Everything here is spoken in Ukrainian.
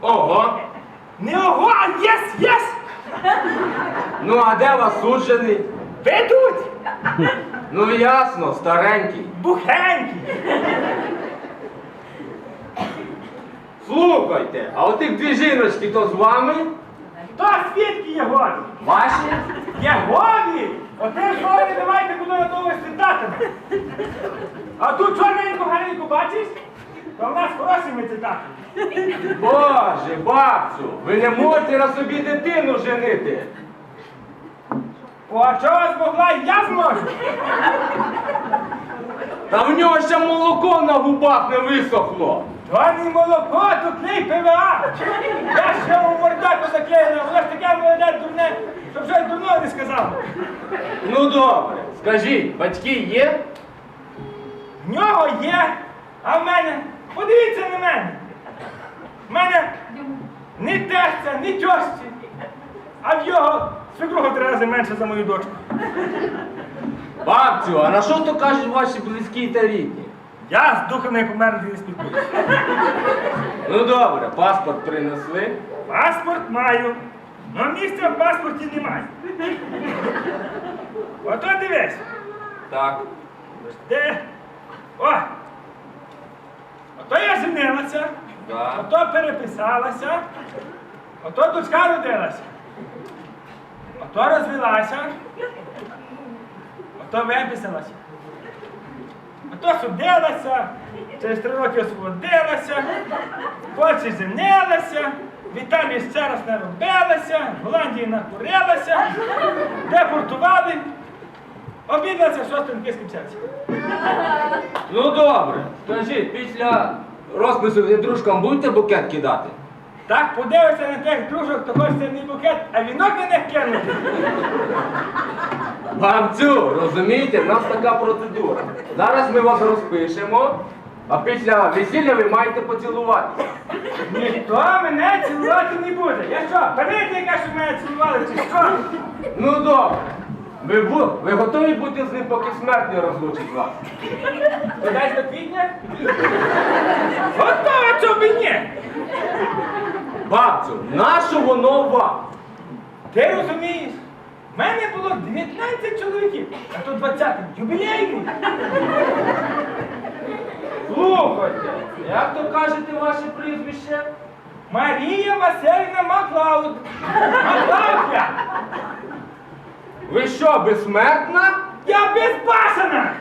Ого. Не ого, а єс, єс! Ну а де вас суджений? Ведуть! Ну ясно, старенький. Бухенький! Слухайте, а отих дві жіночки то з вами? То свідки Єгові! Ваші? Єгові! Оте слово давайте буду на того цитатами. А тут чорненьку гарненьку бачиш? То в нас хорошими цитатами. Боже, бабцю, ви не можете на собі дитину женити. О, а що вас могла, я зможу. Та в нього ще молоко на губах не висохло. То не молоко, то клей ПВА. Я ще у мордаку заклеєна, воно ж таке молоде дурне, щоб щось дурного не сказав. Ну добре, скажіть, батьки є? В нього є, а в мене, подивіться на мене. В мене ні терця, ні тьощі, а в його свекруга три рази менше за мою дочку. Бабцю, а на що то кажуть ваші близькі та рідні? Я з духом не померти не спілкуюся. Ну добре, паспорт принесли. Паспорт маю, але місця в паспорті немає. Ото дивись. Так. Де? О! Ото я женилася, Да. ото переписалася, ото дочка родилася, ото розвелася, ото виписалася, ото судилася, через три роки освободилася, Польщі женилася, в Італії ще раз наробилася, в Голландії накурилася, депортували, обідалася, що стрінки скінчаться. Ну добре. Скажіть, після розпису ви дружкам будете букет кидати? Так подивишся на тих дружок, то хочеться не букет, а вінок на них кинути. Бабцю, розумієте, в нас така процедура. Зараз ми вас розпишемо, а після весілля ви маєте поцілувати. Ніхто мене цілувати не буде. Я що, пам'ятаєте, яка що мене цілували, чи що? Ну добре. Ви, ви готові бути з ним, поки смерть не розлучить вас? То до квітня? Готова, чого ні? Бабцю, нащо воно вам? Ти розумієш? В мене було 19 чоловіків, а то 20 юбілейний. Слухайте, як то кажете ваше прізвище? Марія Васильівна Маклауд. Маклауд я. Ви що, безсмертна? Я безбашена!